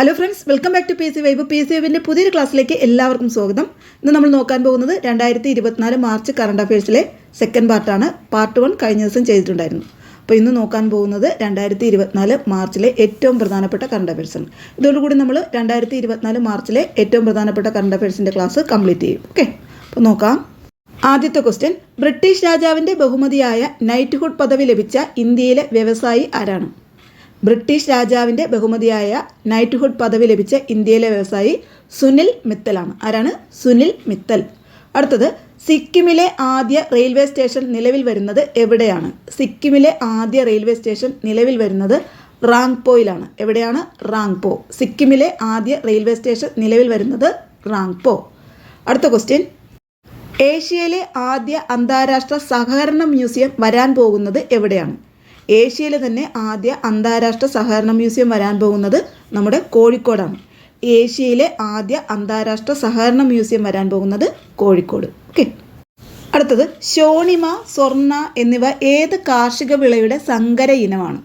Hello friends welcome back to P C vibe P C വൈബിന്റെ പുതിയൊരു ക്ലാസ്സിലേക്ക് എല്ലാവർക്കും സ്വാഗതം. ഇന്ന് നമ്മൾ നോക്കാൻ പോകുന്നത് രണ്ടായിരത്തി ഇരുപത്തിനാല് മാർച്ച് കറണ്ട് അഫയേഴ്സിലെ സെക്കൻഡ് പാർട്ടാണ് പാർട്ട് വൺ കഴിഞ്ഞ ദിവസം ചെയ്തിട്ടുണ്ടായിരുന്നു. അപ്പോൾ ഇന്ന് നോക്കാൻ പോകുന്നത് രണ്ടായിരത്തി ഇരുപത്തിനാല് മാർച്ചിലെ ഏറ്റവും പ്രധാനപ്പെട്ട കറണ്ട് അഫയേഴ്സാണ് ഇതോടുകൂടി നമ്മൾ രണ്ടായിരത്തി ഇരുപത്തിനാല് മാർച്ചിലെ ഏറ്റവും പ്രധാനപ്പെട്ട കറണ്ട് അഫയേഴ്സിന്റെ ക്ലാസ് കംപ്ലീറ്റ് ചെയ്യും. ഓക്കെ അപ്പോൾ നോക്കാം. ആദ്യത്തെ ക്വസ്റ്റ്യൻ ബ്രിട്ടീഷ് രാജാവിന്റെ ബഹുമതിയായ നൈറ്റ്ഹുഡ് പദവി ലഭിച്ച ഇന്ത്യയിലെ വ്യവസായി ആരാണ്? ബ്രിട്ടീഷ് രാജാവിന്റെ ബഹുമതിയായ നൈറ്റ്ഹുഡ് പദവി ലഭിച്ച ഇന്ത്യയിലെ വ്യവസായി സുനിൽ മിത്തലാണ്. ആരാണ്? സുനിൽ മിത്തൽ. അടുത്തത് സിക്കിമിലെ ആദ്യ റെയിൽവേ സ്റ്റേഷൻ നിലവിൽ വരുന്നത് എവിടെയാണ്? സിക്കിമിലെ ആദ്യ റെയിൽവേ സ്റ്റേഷൻ നിലവിൽ വരുന്നത് റാങ്പോയിലാണ്. എവിടെയാണ്? റാങ്പോ. സിക്കിമിലെ ആദ്യ റെയിൽവേ സ്റ്റേഷൻ നിലവിൽ വരുന്നത് റാങ്പോ. അടുത്ത ക്വസ്റ്റ്യൻ ഏഷ്യയിലെ ആദ്യ അന്താരാഷ്ട്ര സഹകരണ മ്യൂസിയം വരാൻ പോകുന്നത് എവിടെയാണ്? ഏഷ്യയിലെ തന്നെ ആദ്യ അന്താരാഷ്ട്ര സഹകരണ മ്യൂസിയം വരാൻ പോകുന്നത് നമ്മുടെ കോഴിക്കോടാണ്. ഏഷ്യയിലെ ആദ്യ അന്താരാഷ്ട്ര സഹകരണ മ്യൂസിയം വരാൻ പോകുന്നത് കോഴിക്കോട്. ഓക്കെ അടുത്തത് ഷോണിമ സ്വർണ എന്നിവ ഏത് കാർഷിക വിളയുടെ സങ്കര ഇനമാണ്?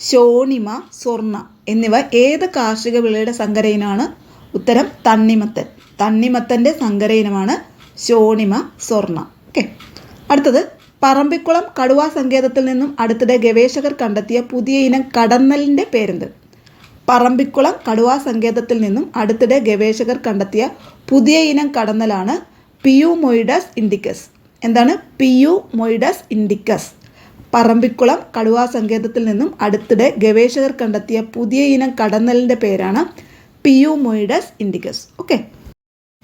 ഷോണിമ സ്വർണ എന്നിവ ഏത് കാർഷിക വിളയുടെ സങ്കര ഇനമാണ്? ഉത്തരം തണ്ണിമത്തൻ. തണ്ണിമത്തന്റെ സങ്കര ഇനമാണ് ഷോണിമ സ്വർണ. ഓക്കെ അടുത്തത് പറമ്പിക്കുളം കടുവാ സങ്കേതത്തിൽ നിന്നും അടുത്തിടെ ഗവേഷകർ കണ്ടെത്തിയ പുതിയ ഇനം കടന്നലിന്റെ പേരെന്ത് പറമ്പിക്കുളം കടുവാ സങ്കേതത്തിൽ നിന്നും അടുത്തിടെ ഗവേഷകർ കണ്ടെത്തിയ പുതിയ ഇനം കടന്നലാണ് പിയു മൊയിഡസ് ഇൻഡിക്കസ്. എന്താണ്? പിയു മൊയിഡസ് ഇൻഡിക്കസ്. പറമ്പിക്കുളം കടുവാ സങ്കേതത്തിൽ നിന്നും അടുത്തിടെ ഗവേഷകർ കണ്ടെത്തിയ പുതിയ ഇനം കടന്നലിന്റെ പേരാണ് പിയു മൊയിഡസ് ഇൻഡിക്കസ്. ഓക്കെ.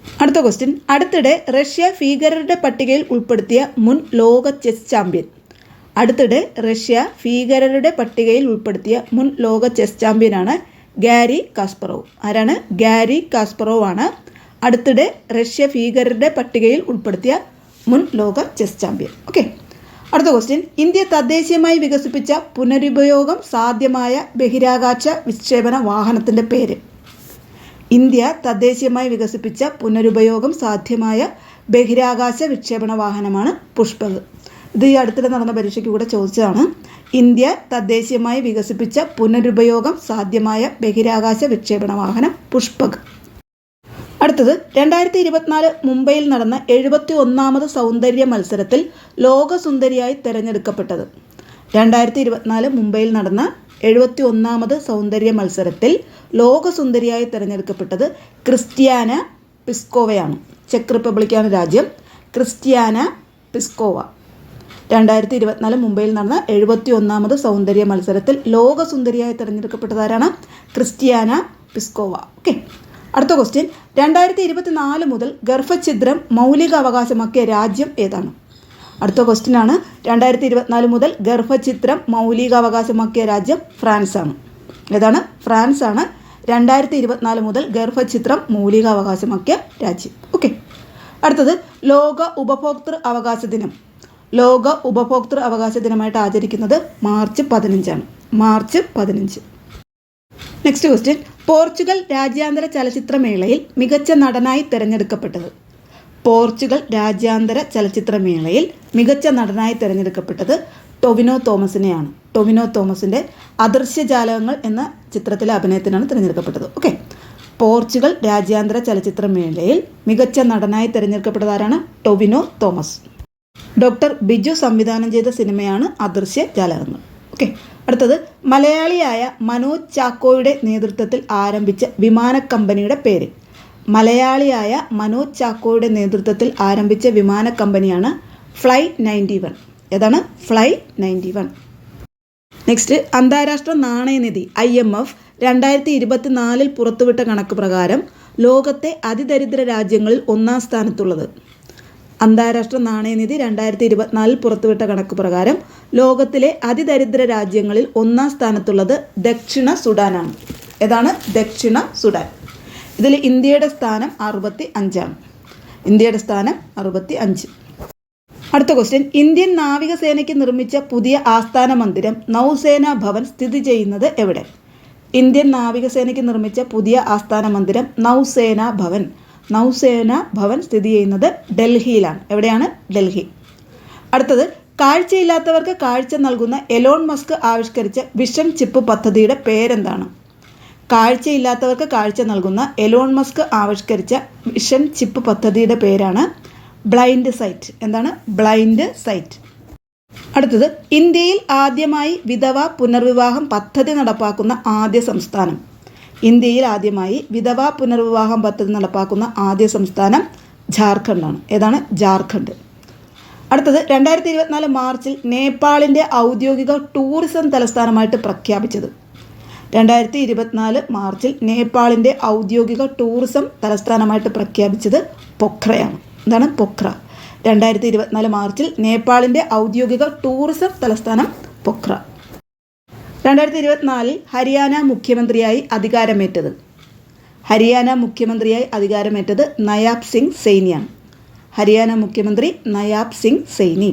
അടുത്ത ക്വസ്റ്റ്യൻ അടുത്തിടെ റഷ്യ ഭീകരരുടെ പട്ടികയിൽ ഉൾപ്പെടുത്തിയ മുൻ ലോക ചെസ് ചാമ്പ്യൻ അടുത്തിടെ റഷ്യ ഭീകരരുടെ പട്ടികയിൽ ഉൾപ്പെടുത്തിയ മുൻ ലോക ചെസ് ചാമ്പ്യനാണ് ഗാരി കാസ്പറോവ്. ആരാണ്? ഗാരി കാസ്പറോവ് ആണ് അടുത്തിടെ റഷ്യ ഭീകരരുടെ പട്ടികയിൽ ഉൾപ്പെടുത്തിയ മുൻ ലോക ചെസ് ചാമ്പ്യൻ ഓക്കെ അടുത്ത ക്വസ്റ്റ്യൻ ഇന്ത്യ തദ്ദേശീയമായി വികസിപ്പിച്ച പുനരുപയോഗം സാധ്യമായ ബഹിരാകാശ വിക്ഷേപണ വാഹനത്തിന്റെ പേര്. ഇന്ത്യ തദ്ദേശീയമായി വികസിപ്പിച്ച പുനരുപയോഗം സാധ്യമായ ബഹിരാകാശ വിക്ഷേപണ വാഹനമാണ് പുഷ്പക്. ഇത് ഈ അടുത്തിടെ നടന്ന പരീക്ഷയ്ക്ക് കൂടെ ചോദിച്ചതാണ് ഇന്ത്യ തദ്ദേശീയമായി വികസിപ്പിച്ച പുനരുപയോഗം സാധ്യമായ ബഹിരാകാശ വിക്ഷേപണ വാഹനം പുഷ്പക്. അടുത്തത് രണ്ടായിരത്തി ഇരുപത്തിനാല് മുംബൈയിൽ നടന്ന എഴുപത്തി ഒന്നാമത് സൗന്ദര്യ മത്സരത്തിൽ ലോകസുന്ദരിയായി തിരഞ്ഞെടുക്കപ്പെട്ടത്. രണ്ടായിരത്തി ഇരുപത്തിനാല് മുംബൈയിൽ നടന്ന എഴുപത്തി ഒന്നാമത് സൗന്ദര്യ മത്സരത്തിൽ ലോകസുന്ദരിയായി തിരഞ്ഞെടുക്കപ്പെട്ടത് ക്രിസ്ത്യാന പിസ്കോവയാണ്. ചെക്ക് റിപ്പബ്ലിക്കാണ് രാജ്യം. Krystyna Pyszkova. രണ്ടായിരത്തി ഇരുപത്തിനാല് മുംബൈയിൽ നടന്ന എഴുപത്തി ഒന്നാമത് സൗന്ദര്യ മത്സരത്തിൽ ലോകസുന്ദരിയായി തിരഞ്ഞെടുക്കപ്പെട്ടതാരാണ് ക്രിസ്ത്യാന പിസ്കോവ. ഓക്കെ. അടുത്ത ക്വസ്റ്റ്യൻ രണ്ടായിരത്തി ഇരുപത്തിനാല് മുതൽ ഗർഭഛിദ്രം മൗലിക അവകാശമാക്കിയ രാജ്യം ഏതാണ്? അടുത്ത ക്വസ്റ്റ്യൻ ആണ് രണ്ടായിരത്തി ഇരുപത്തിനാല് മുതൽ ഗർഭചിത്രം മൗലികാവകാശമാക്കിയ രാജ്യം ഫ്രാൻസാണ്. ഏതാണ്? ഫ്രാൻസ് ആണ് രണ്ടായിരത്തി ഇരുപത്തിനാല് മുതൽ ഗർഭചിത്രം മൗലികാവകാശമാക്കിയ രാജ്യം. ഓക്കെ അടുത്തത് ലോക ഉപഭോക്തൃ അവകാശ ദിനം. ലോക ഉപഭോക്തൃ അവകാശ ദിനമായിട്ട് ആചരിക്കുന്നത് മാർച്ച് പതിനഞ്ചാണ്. മാർച്ച് പതിനഞ്ച്. നെക്സ്റ്റ് ക്വസ്റ്റ്യൻ പോർച്ചുഗൽ രാജ്യാന്തര ചലച്ചിത്രമേളയിൽ മികച്ച നടനായി തിരഞ്ഞെടുക്കപ്പെട്ടത്. പോർച്ചുഗൽ രാജ്യാന്തര ചലച്ചിത്രമേളയിൽ മികച്ച നടനായി തിരഞ്ഞെടുക്കപ്പെട്ടത് ടൊവിനോ തോമസിനെയാണ്. ടൊവിനോ തോമസിന്റെ അദൃശ്യജാലകങ്ങൾ എന്ന ചിത്രത്തിലെ അഭിനയത്തിനാണ് തിരഞ്ഞെടുക്കപ്പെട്ടത്. ഓക്കെ. പോർച്ചുഗൽ രാജ്യാന്തര ചലച്ചിത്രമേളയിൽ മികച്ച നടനായി തിരഞ്ഞെടുക്കപ്പെട്ടതാരാണ് ടൊവിനോ തോമസ്. ഡോക്ടർ ബിജു സംവിധാനം ചെയ്ത സിനിമയാണ് അദൃശ്യ ജാലകങ്ങൾ. ഓക്കെ. അടുത്തത് മലയാളിയായ മനോജ് ചാക്കോയുടെ നേതൃത്വത്തിൽ ആരംഭിച്ച വിമാന കമ്പനിയുടെ പേര്. മലയാളിയായ മനോജ് ചാക്കോയുടെ നേതൃത്വത്തിൽ ആരംഭിച്ച വിമാന കമ്പനിയാണ് ഫ്ലൈ നയന്റി വൺ. ഏതാണ്? Fly ninety one. നെക്സ്റ്റ് അന്താരാഷ്ട്ര നാണയനിധി ഐ എം എഫ് രണ്ടായിരത്തി ഇരുപത്തിനാലിൽ പുറത്തുവിട്ട കണക്ക് പ്രകാരം ലോകത്തെ അതിദരിദ്ര രാജ്യങ്ങളിൽ ഒന്നാം സ്ഥാനത്തുള്ളത്. അന്താരാഷ്ട്ര നാണയനിധി രണ്ടായിരത്തി ഇരുപത്തിനാലിൽ പുറത്തുവിട്ട കണക്ക് പ്രകാരം ലോകത്തിലെ അതിദരിദ്ര രാജ്യങ്ങളിൽ ഒന്നാം സ്ഥാനത്തുള്ളത് ദക്ഷിണ സുഡാനാണ്. ഏതാണ്? ദക്ഷിണ സുഡാൻ. ഇതിൽ ഇന്ത്യയുടെ സ്ഥാനം അറുപത്തി അഞ്ചാണ് ഇന്ത്യയുടെ സ്ഥാനം അറുപത്തി അഞ്ച് അടുത്ത ക്വസ്റ്റ്യൻ ഇന്ത്യൻ നാവികസേനയ്ക്ക് നിർമ്മിച്ച പുതിയ ആസ്ഥാന മന്ദിരം നൗസേന ഭവൻ സ്ഥിതി ചെയ്യുന്നത് എവിടെ? ഇന്ത്യൻ നാവികസേനയ്ക്ക് നിർമ്മിച്ച പുതിയ ആസ്ഥാന മന്ദിരം നൗസേന ഭവൻ. നൗസേന ഭവൻ സ്ഥിതി ചെയ്യുന്നത് ഡൽഹിയിലാണ്. എവിടെയാണ്? ഡൽഹി. അടുത്തത്. കാഴ്ചയില്ലാത്തവർക്ക് കാഴ്ച നൽകുന്ന എലോൺ മസ്ക് ആവിഷ്കരിച്ച വിഷം ചിപ്പ് പദ്ധതിയുടെ പേരെന്താണ്? കാഴ്ചയില്ലാത്തവർക്ക് കാഴ്ച നൽകുന്ന എലോൺ മസ്ക് ആവിഷ്കരിച്ച വിഷൻ ചിപ്പ് പദ്ധതിയുടെ പേരാണ് ബ്ലൈൻഡ് സൈറ്റ്. എന്താണ്? Blind sight. അടുത്തത് ഇന്ത്യയിൽ ആദ്യമായി വിധവ പുനർവിവാഹം പദ്ധതി നടപ്പാക്കുന്ന ആദ്യ സംസ്ഥാനം. ഇന്ത്യയിൽ ആദ്യമായി വിധവ പുനർവിവാഹം പദ്ധതി നടപ്പാക്കുന്ന ആദ്യ സംസ്ഥാനം ജാർഖണ്ഡാണ്. ഏതാണ്? ജാർഖണ്ഡ്. അടുത്തത് രണ്ടായിരത്തി ഇരുപത്തിനാല് മാർച്ചിൽ നേപ്പാളിന്റെ ഔദ്യോഗിക ടൂറിസം തലസ്ഥാനമായിട്ട് പ്രഖ്യാപിച്ചത് രണ്ടായിരത്തി ഇരുപത്തിനാല് മാർച്ചിൽ നേപ്പാളിന്റെ ഔദ്യോഗിക ടൂറിസം തലസ്ഥാനമായിട്ട് പ്രഖ്യാപിച്ചത് പൊഖ്രയാണ്. എന്താണ് പൊഖ്ര. രണ്ടായിരത്തി ഇരുപത്തിനാല് മാർച്ചിൽ നേപ്പാളിന്റെ ഔദ്യോഗിക ടൂറിസം തലസ്ഥാനം പൊഖ്ര. രണ്ടായിരത്തി ഇരുപത്തിനാലിൽ ഹരിയാന മുഖ്യമന്ത്രിയായി അധികാരമേറ്റത്. ഹരിയാന മുഖ്യമന്ത്രിയായി അധികാരമേറ്റത് നയാബ് സിംഗ് സൈനിയാണ്. ഹരിയാന മുഖ്യമന്ത്രി നയാബ് സിംഗ് സൈനി.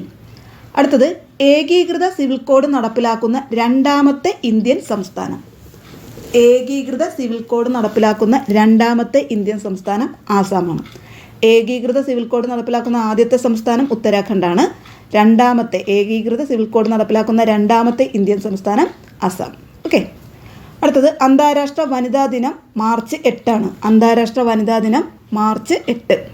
അടുത്തത് ഏകീകൃത സിവിൽ കോഡ് നടപ്പിലാക്കുന്ന രണ്ടാമത്തെ ഇന്ത്യൻ സംസ്ഥാനം. ഏകീകൃത സിവിൽ കോഡ് നടപ്പിലാക്കുന്ന രണ്ടാമത്തെ ഇന്ത്യൻ സംസ്ഥാനം ആസാമാണ്. ഏകീകൃത സിവിൽ കോഡ് നടപ്പിലാക്കുന്ന ആദ്യത്തെ സംസ്ഥാനം ഉത്തരാഖണ്ഡാണ്. രണ്ടാമത്തെ ഏകീകൃത സിവിൽ കോഡ് നടപ്പിലാക്കുന്ന രണ്ടാമത്തെ ഇന്ത്യൻ സംസ്ഥാനം അസം ഓക്കെ. അടുത്തത് അന്താരാഷ്ട്ര വനിതാ ദിനം മാർച്ച് എട്ടാണ്. അന്താരാഷ്ട്ര വനിതാ ദിനം മാർച്ച് എട്ട്.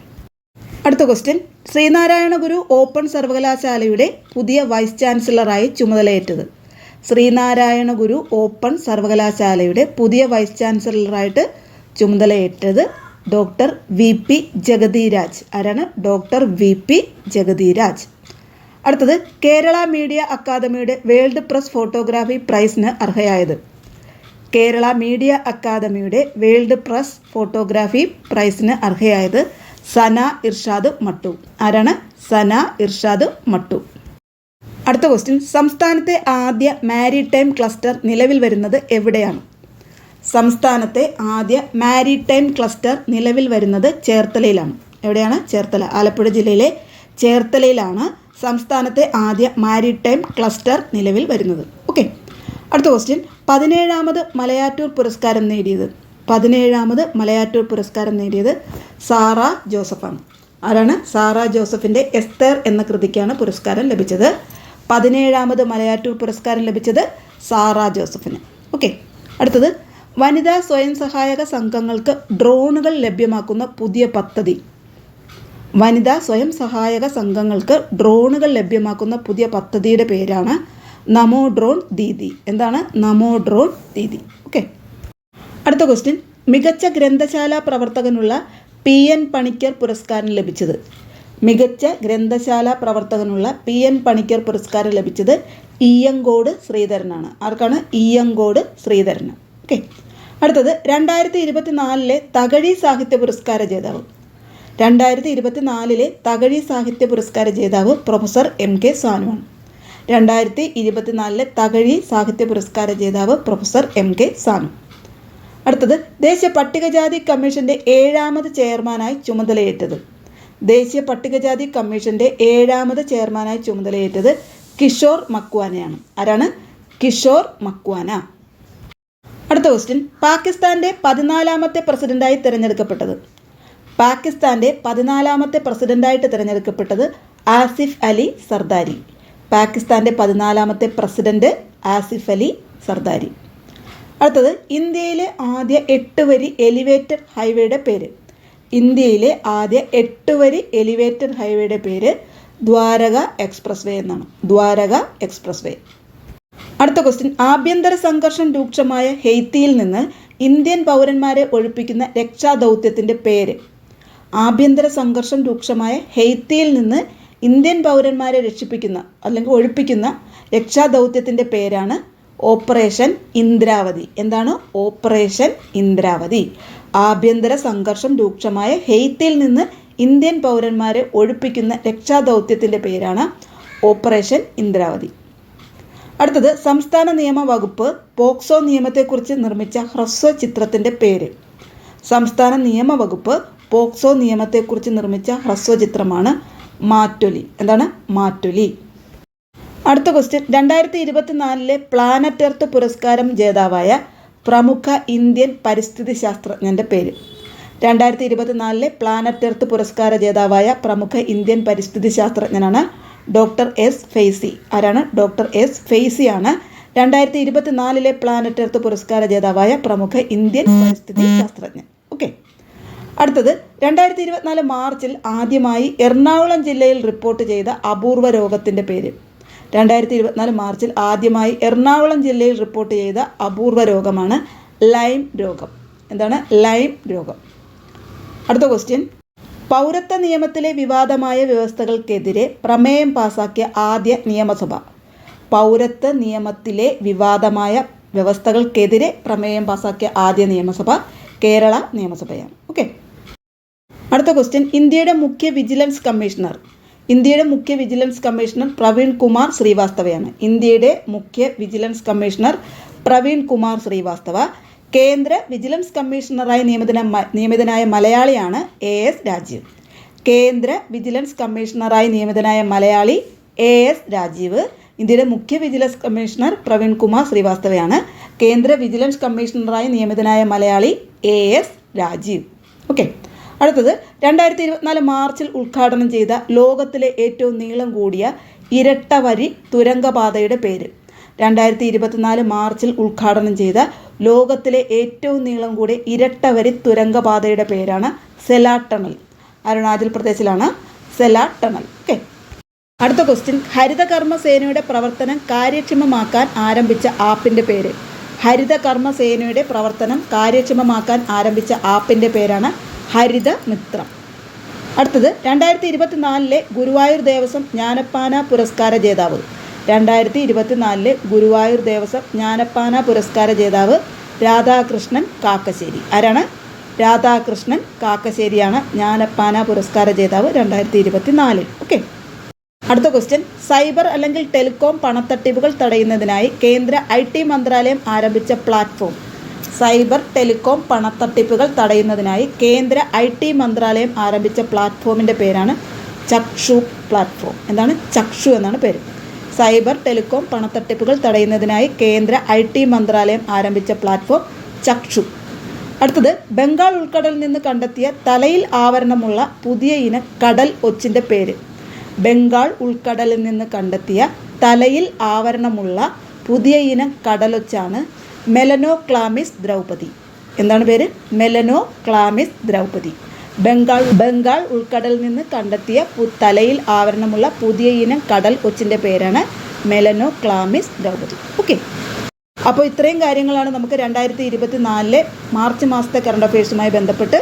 അടുത്ത ക്വസ്റ്റ്യൻ. ശ്രീനാരായണ ഗുരു ഓപ്പൺ സർവകലാശാലയുടെ പുതിയ വൈസ് ചാൻസലറായി ചുമതലയേറ്റത് ശ്രീനാരായണ ഗുരു ഓപ്പൺ സർവകലാശാലയുടെ പുതിയ വൈസ് ചാൻസലറായിട്ട് ചുമതലയേറ്റത് ഡോക്ടർ വി പി ജഗതിരാജ്. ആരാണ്? Doctor V P Jagathiraj. അടുത്തത് കേരള മീഡിയ അക്കാദമിയുടെ വേൾഡ് പ്രസ് ഫോട്ടോഗ്രാഫി പ്രൈസിന് അർഹയായത്. കേരള മീഡിയ അക്കാദമിയുടെ വേൾഡ് പ്രസ് ഫോട്ടോഗ്രാഫി പ്രൈസിന് അർഹയായത് സന ഇർഷാദ് മട്ടു. ആരാണ്? സന ഇർഷാദ് മട്ടു. അടുത്ത ക്വസ്റ്റ്യൻ സംസ്ഥാനത്തെ ആദ്യ മാരിടൈം ക്ലസ്റ്റർ നിലവിൽ വരുന്നത് എവിടെയാണ്? സംസ്ഥാനത്തെ ആദ്യ മാരിടൈം ക്ലസ്റ്റർ നിലവിൽ വരുന്നത് ചേർത്തലയിലാണ്. എവിടെയാണ്? ചേർത്തല. ആലപ്പുഴ ജില്ലയിലെ ചേർത്തലയിലാണ് സംസ്ഥാനത്തെ ആദ്യ മാരിടൈം ക്ലസ്റ്റർ നിലവിൽ വരുന്നത്. ഓക്കെ അടുത്ത ക്വസ്റ്റ്യൻ പതിനേഴാമത് മലയാറ്റൂർ പുരസ്കാരം നേടിയത്. പതിനേഴാമത് മലയാറ്റൂർ പുരസ്കാരം നേടിയത് സാറ ജോസഫാണ്. ആരാണ്? സാറ ജോസഫിന്റെ എസ്തേർ എന്ന കൃതിക്കാണ് പുരസ്കാരം ലഭിച്ചത്. പതിനേഴാമത് മലയാറ്റൂർ പുരസ്കാരം ലഭിച്ചത് സാറ ജോസഫിന്. ഓക്കെ അടുത്തത്. വനിതാ സ്വയം സഹായക സംഘങ്ങൾക്ക് ഡ്രോണുകൾ ലഭ്യമാക്കുന്ന പുതിയ പദ്ധതി. വനിതാ സ്വയം സഹായക സംഘങ്ങൾക്ക് ഡ്രോണുകൾ ലഭ്യമാക്കുന്ന പുതിയ പദ്ധതിയുടെ പേരാണ് നമോ ഡ്രോൺ ദീദി. എന്താണ്? നമോ ഡ്രോൺ ദീദി. ഓക്കെ അടുത്ത ക്വസ്റ്റ്യൻ മികച്ച ഗ്രന്ഥശാല പ്രവർത്തകനുള്ള പി എൻ പണിക്കർ പുരസ്കാരം ലഭിച്ചത്. മികച്ച ഗ്രന്ഥശാല പ്രവർത്തകനുള്ള പി എൻ പണിക്കർ പുരസ്കാരം ലഭിച്ചത് ഇയ്യങ്കോട് ശ്രീധരനാണ്. ആർക്കാണ്? ഇയ്യങ്കോട് ശ്രീധരൻ ഓക്കെ. അടുത്തത് രണ്ടായിരത്തി ഇരുപത്തിനാലിലെ തകഴി സാഹിത്യ പുരസ്കാര ജേതാവ്. രണ്ടായിരത്തി ഇരുപത്തിനാലിലെ തകഴി സാഹിത്യ പുരസ്കാര ജേതാവ് പ്രൊഫസർ എം കെ സാനുവാണ്. രണ്ടായിരത്തി ഇരുപത്തിനാലിലെ തകഴി സാഹിത്യ പുരസ്കാര ജേതാവ് പ്രൊഫസർ എം കെ സാനു. അടുത്തത് ദേശീയ പട്ടികജാതി കമ്മീഷന്റെ ഏഴാമത് ചെയർമാനായി ചുമതലയേറ്റത് ദേശീയ പട്ടികജാതി കമ്മീഷന്റെ ഏഴാമത് ചെയർമാനായി ചുമതലയേറ്റത് കിഷോർ മക്വാനയാണ്. ആരാണ്? കിഷോർ മക്വാന. അടുത്ത ക്വസ്റ്റ്യൻ പാകിസ്ഥാന്റെ പതിനാലാമത്തെ പ്രസിഡന്റായി തിരഞ്ഞെടുക്കപ്പെട്ടത്. പാകിസ്ഥാന്റെ പതിനാലാമത്തെ പ്രസിഡന്റായിട്ട് തിരഞ്ഞെടുക്കപ്പെട്ടത് ആസിഫ് അലി സർദാരി. പാകിസ്ഥാന്റെ പതിനാലാമത്തെ പ്രസിഡന്റ് ആസിഫ് അലി സർദാരി. അടുത്തത് ഇന്ത്യയിലെ ആദ്യ എട്ട് വരി എലിവേറ്റഡ് ഹൈവേയുടെ പേര്. ഇന്ത്യയിലെ ആദ്യ എട്ട് വരി എലിവേറ്റഡ് ഹൈവേയുടെ പേര് ദ്വാരക എക്സ്പ്രസ് വേ എന്നാണ്. ദ്വാരക എക്സ്പ്രസ് വേ അടുത്ത ക്വസ്റ്റ്യൻ ആഭ്യന്തര സംഘർഷം രൂക്ഷമായ ഹെയ്ത്തിയിൽ നിന്ന് ഇന്ത്യൻ പൗരന്മാരെ ഒഴിപ്പിക്കുന്ന രക്ഷാദൗത്യത്തിന്റെ പേര്. ആഭ്യന്തര സംഘർഷം രൂക്ഷമായ ഹെയ്ത്തിയിൽ നിന്ന് ഇന്ത്യൻ പൗരന്മാരെ രക്ഷിപ്പിക്കുന്ന അല്ലെങ്കിൽ ഒഴിപ്പിക്കുന്ന രക്ഷാദൗത്യത്തിന്റെ പേരാണ് ഓപ്പറേഷൻ ഇന്ദ്രാവതി. എന്താണ്? ഓപ്പറേഷൻ ഇന്ദ്രാവതി. ആഭ്യന്തര സംഘർഷം രൂക്ഷമായ ഹെയ്ത്തിൽ നിന്ന് ഇന്ത്യൻ പൗരന്മാരെ ഒഴിപ്പിക്കുന്ന രക്ഷാദൗത്യത്തിന്റെ പേരാണ് ഓപ്പറേഷൻ ഇന്ദ്രാവതി. അടുത്തത് സംസ്ഥാന നിയമ വകുപ്പ് പോക്സോ നിയമത്തെക്കുറിച്ച് നിർമ്മിച്ച ഹ്രസ്വ ചിത്രത്തിന്റെ പേര്. സംസ്ഥാന നിയമ വകുപ്പ് പോക്സോ നിയമത്തെക്കുറിച്ച് നിർമ്മിച്ച ഹ്രസ്വ ചിത്രമാണ് മാറ്റൊലി. എന്താണ്? മാറ്റൊലി. അടുത്ത ക്വസ്റ്റ്യൻ രണ്ടായിരത്തി ഇരുപത്തിനാലിലെ പ്ലാനറ്റ് എർത്ത് പുരസ്കാരം ജേതാവായ പ്രമുഖ ഇന്ത്യൻ പരിസ്ഥിതി ശാസ്ത്രജ്ഞന്റെ പേര്. രണ്ടായിരത്തി ഇരുപത്തിനാലിലെ പ്ലാനറ്റ് എർത്ത് പുരസ്കാര ജേതാവായ പ്രമുഖ ഇന്ത്യൻ പരിസ്ഥിതി ശാസ്ത്രജ്ഞനാണ് ഡോക്ടർ എസ് ഫെയ്സി. ആരാണ്? ഡോക്ടർ എസ് ഫെയ്സിയാണ്. രണ്ടായിരത്തി ഇരുപത്തിനാലിലെ പ്ലാനറ്റ് എർത്ത് പുരസ്കാര ജേതാവായ പ്രമുഖ ഇന്ത്യൻ പരിസ്ഥിതി ശാസ്ത്രജ്ഞൻ. ഓക്കെ. അടുത്തത് രണ്ടായിരത്തി ഇരുപത്തിനാല് മാർച്ചിൽ ആദ്യമായി എറണാകുളം ജില്ലയിൽ റിപ്പോർട്ട് ചെയ്ത അപൂർവ രോഗത്തിന്റെ പേര്. രണ്ടായിരത്തി ഇരുപത്തിനാല് മാർച്ചിൽ ആദ്യമായി എറണാകുളം ജില്ലയിൽ റിപ്പോർട്ട് ചെയ്ത അപൂർവ രോഗമാണ് ലൈം രോഗം. എന്താണ്? ലൈം രോഗം. അടുത്ത ക്വസ്റ്റ്യൻ പൗരത്വ നിയമത്തിലെ വിവാദമായ വ്യവസ്ഥകൾക്കെതിരെ പ്രമേയം പാസാക്കിയ ആദ്യ നിയമസഭ. പൗരത്വ നിയമത്തിലെ വിവാദമായ വ്യവസ്ഥകൾക്കെതിരെ പ്രമേയം പാസാക്കിയ ആദ്യ നിയമസഭ കേരള നിയമസഭയാണ്. ഓക്കെ അടുത്ത ക്വസ്റ്റ്യൻ ഇന്ത്യയുടെ മുഖ്യ വിജിലൻസ് കമ്മീഷണർ ഇന്ത്യയുടെ മുഖ്യ വിജിലൻസ് കമ്മീഷണർ പ്രവീൺ കുമാർ ശ്രീവാസ്തവയാണ്. ഇന്ത്യയുടെ മുഖ്യ വിജിലൻസ് കമ്മീഷണർ പ്രവീൺ കുമാർ ശ്രീവാസ്തവ കേന്ദ്ര വിജിലൻസ് കമ്മീഷണറായി നിയമിതന നിയമിതനായ മലയാളിയാണ് എ എസ് രാജീവ്. കേന്ദ്ര വിജിലൻസ് കമ്മീഷണറായി നിയമിതനായ മലയാളി എ എസ് രാജീവ്. ഇന്ത്യയുടെ മുഖ്യ വിജിലൻസ് കമ്മീഷണർ പ്രവീൺ കുമാർ ശ്രീവാസ്തവയാണ്. കേന്ദ്ര വിജിലൻസ് കമ്മീഷണറായി നിയമിതനായ Malayali A S Rajeev. Okay അടുത്തത് രണ്ടായിരത്തി ഇരുപത്തിനാല് മാർച്ചിൽ ഉദ്ഘാടനം ചെയ്ത ലോകത്തിലെ ഏറ്റവും നീളം കൂടിയ ഇരട്ടവരി തുരങ്കപാതയുടെ പേര്. രണ്ടായിരത്തി ഇരുപത്തിനാല് മാർച്ചിൽ ഉദ്ഘാടനം ചെയ്ത ലോകത്തിലെ ഏറ്റവും നീളം കൂടിയ ഇരട്ടവരി തുരങ്കപാതയുടെ പേരാണ് സെലാ ടണൽ അരുണാചൽ പ്രദേശിലാണ് സെലാ ടണൽ ഓക്കെ അടുത്ത ക്വസ്റ്റ്യൻ ഹരിതകർമ്മ സേനയുടെ പ്രവർത്തനം കാര്യക്ഷമമാക്കാൻ ആരംഭിച്ച ആപ്പിന്റെ പേര്. ഹരിതകർമ്മ സേനയുടെ പ്രവർത്തനം കാര്യക്ഷമമാക്കാൻ ആരംഭിച്ച ആപ്പിന്റെ പേരാണ് ഹരിത മിത്രം അടുത്തത് രണ്ടായിരത്തി ഇരുപത്തിനാലിലെ ഗുരുവായൂർ ദേവസ്വം ജ്ഞാനപ്പാന പുരസ്കാര ജേതാവ്. രണ്ടായിരത്തി ഇരുപത്തിനാലിലെ ഗുരുവായൂർ ദേവസ്വം ജ്ഞാനപ്പാന പുരസ്കാര ജേതാവ് രാധാകൃഷ്ണൻ കാക്കശ്ശേരി. ആരാണ്? രാധാകൃഷ്ണൻ കാക്കശ്ശേരിയാണ് ജ്ഞാനപ്പാന പുരസ്കാര ജേതാവ് രണ്ടായിരത്തി ഇരുപത്തിനാലിൽ ഓക്കെ. അടുത്ത ക്വസ്റ്റ്യൻ സൈബർ അല്ലെങ്കിൽ ടെലികോം പണത്തട്ടിപ്പുകൾ തടയുന്നതിനായി കേന്ദ്ര ഐ ടി മന്ത്രാലയം ആരംഭിച്ച പ്ലാറ്റ്ഫോം. സൈബർ ടെലികോം പണത്തട്ടിപ്പുകൾ തടയുന്നതിനായി കേന്ദ്ര ഐ ടി മന്ത്രാലയം ആരംഭിച്ച പ്ലാറ്റ്ഫോമിന്റെ പേരാണ് ചക്ഷു പ്ലാറ്റ്ഫോം. എന്താണ്? ചക്ഷു എന്നാണ് പേര്. സൈബർ ടെലികോം പണത്തട്ടിപ്പുകൾ തടയുന്നതിനായി കേന്ദ്ര ഐ ടി മന്ത്രാലയം ആരംഭിച്ച പ്ലാറ്റ്ഫോം ചക്ഷു. അടുത്തത് ബംഗാൾ ഉൾക്കടലിൽ നിന്ന് കണ്ടെത്തിയ തലയിൽ ആവരണമുള്ള പുതിയ ഇനം കടൽ ഒച്ചിന്റെ പേര്. ബംഗാൾ ഉൾക്കടലിൽ നിന്ന് കണ്ടെത്തിയ തലയിൽ ആവരണമുള്ള പുതിയ ഇനം കടലൊച്ചാണ് മെലനോ ക്ലാമിസ് ദ്രൗപതി എന്താണ് പേര്? മെലനോ ക്ലാമിസ് ദ്രൗപതി ബംഗാൾ ബംഗാൾ ഉൾക്കടലിൽ നിന്ന് കണ്ടെത്തിയ തലയിൽ ആവരണമുള്ള പുതിയ ഇനം കടൽ കൊച്ചിന്റെ പേരാണ് മെലനോ ക്ലാമിസ് ദ്രൗപതി ഓക്കെ. അപ്പോൾ ഇത്രയും കാര്യങ്ങളാണ് നമുക്ക് രണ്ടായിരത്തി ഇരുപത്തി നാലിലെ മാർച്ച് മാസത്തെ കറണ്ട് അഫയേഴ്സുമായി ബന്ധപ്പെട്ട്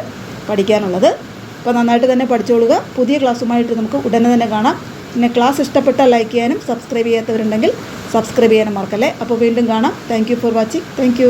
പഠിക്കാനുള്ളത്. അപ്പോൾ നന്നായിട്ട് തന്നെ പഠിച്ചോളുക. പുതിയ ക്ലാസ്സുമായിട്ട് നമുക്ക് ഉടനെ തന്നെ കാണാം. പിന്നെ ക്ലാസ് ഇഷ്ടപ്പെട്ടാൽ ലൈക്ക് ചെയ്യാനും സബ്സ്ക്രൈബ് ചെയ്യാത്തവരുണ്ടെങ്കിൽ സബ്സ്ക്രൈബ് ചെയ്യാനും മറക്കല്ലേ. അപ്പോൾ വീണ്ടും കാണാം. Thank for watching thank